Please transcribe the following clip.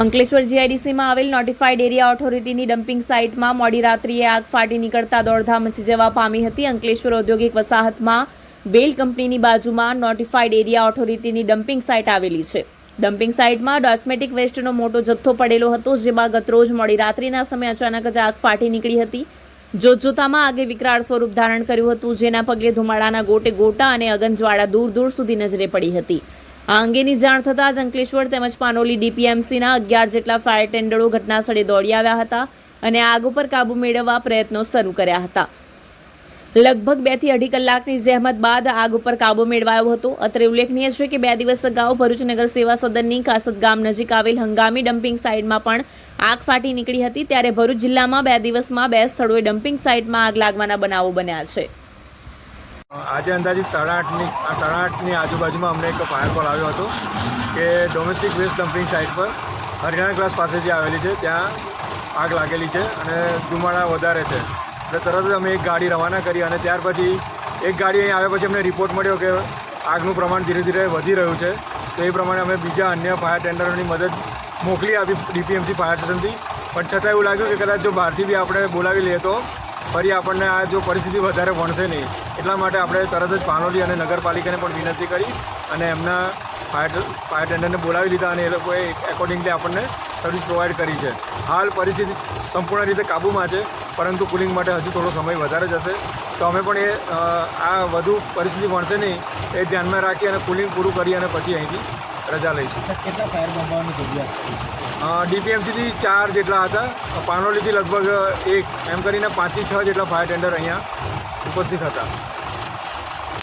અંકલેશ્વર જીઆઈડીસીમાં આવેલ notified area ઓથોરિટીની ડમ્પિંગ સાઇટમાં મોડી રાત્રિએ આગ ફાટી નીકળતા દોડધામ મચી જવા પામી હતી. અંકલેશ્વર ઔદ્યોગિક વસાહતમાં બેલ કંપનીની બાજુમાં નોટિફાઈડ એરિયા ઓથોરિટીની ડમ્પિંગ સાઇટ આવેલી છે. ડમ્પિંગ સાઇટમાં ડોસ્મેટિક વેસ્ટનો મોટો જથ્થો પડેલો હતો, જેમાં ગતરોજ મોડી રાત્રિના સમયે અચાનક જ આગ ફાટી નીકળી હતી. જોતજોતામાં આગે વિકરાળ સ્વરૂપ ધારણ કર્યું હતું, જેના પગલે ધુમાડાના ગોટે ગોટા અને અગનજવાળા દૂર દૂર સુધી નજરે પડી હતી. આ અંગેની જાણ થતાં જ અંકલેશ્વર તેમજ પાનોલી ડીપીએમસીના અગિયાર જેટલા ફાયર ટેન્ડરો ઘટનાસ્થળે દોડી આવ્યા હતા અને આગ ઉપર કાબુ મેળવવા પ્રયત્નો શરૂ કર્યા હતા. લગભગ બેથી અઢી કલાકની જહેમત બાદ આગ ઉપર કાબુ મેળવાયો હતો. અત્રે ઉલ્લેખનીય છે કે બે દિવસ અગાઉ ભરૂચ નગર સેવા સદનની કાસદ ગામ નજીક આવેલ હંગામી ડમ્પિંગ સાઇટમાં પણ આગ ફાટી નીકળી હતી. ત્યારે ભરૂચ જિલ્લામાં બે દિવસમાં બે સ્થળોએ ડમ્પિંગ સાઇટમાં આગ લાગવાના બનાવો બન્યા છે. આજે અંદાજિત સાડા આઠની સાડા આઠની આજુબાજુમાં અમને એક ફાયર કોલ આવ્યો હતો કે ડોમેસ્ટિક વેસ્ટ ડમ્પિંગ સાઇટ પર હરિયાણા ક્લાસ પાસે જે આવેલી છે, ત્યાં આગ લાગેલી છે અને ધુમાડા વધારે છે. એટલે તરત જ અમે એક ગાડી રવાના કરી અને ત્યાર પછી એક ગાડી અહીં આવ્યા પછી અમને રિપોર્ટ મળ્યો કે આગનું પ્રમાણ ધીરે ધીરે વધી રહ્યું છે. તો એ પ્રમાણે અમે બીજા અન્ય ફાયર ટેન્ડરોની મદદ મોકલી આપી, ડીપીએમસી ફાયર સ્ટેશનથી. પણ છતાં એવું લાગ્યું કે કદાચ જો બહારથી બી આપણે બોલાવી લઈએ તો ફરી આપણને આ જો પરિસ્થિતિ વધારે વણશે નહીં, એટલા માટે આપણે તરત જ પાનોલી અને નગરપાલિકાને પણ વિનંતી કરી અને એમના ફાયર ફાયર ટેન્ડરને બોલાવી લીધા અને એ લોકોએ એકોર્ડિંગલી આપણને સર્વિસ પ્રોવાઈડ કરી છે. હાલ પરિસ્થિતિ સંપૂર્ણ રીતે કાબૂમાં છે, પરંતુ કુલિંગ માટે હજુ થોડો સમય વધારે જશે તો અમે પણ એ આ વધુ પરિસ્થિતિ વણશે નહીં, એ ધ્યાનમાં રાખી અને કુલિંગ પૂરું કરી અને પછી અહીંથી રજા લઈશું કેટલા ફાયર બંબાઓની જગ્યા ડીપીએમસીથી ચાર જેટલા હતા. પાનોલીથી લગભગ એક એમ કરીને પાંચથી છ જેટલા ફાયર ટેન્ડર અહીંયા ઉપસ્થિત હતા.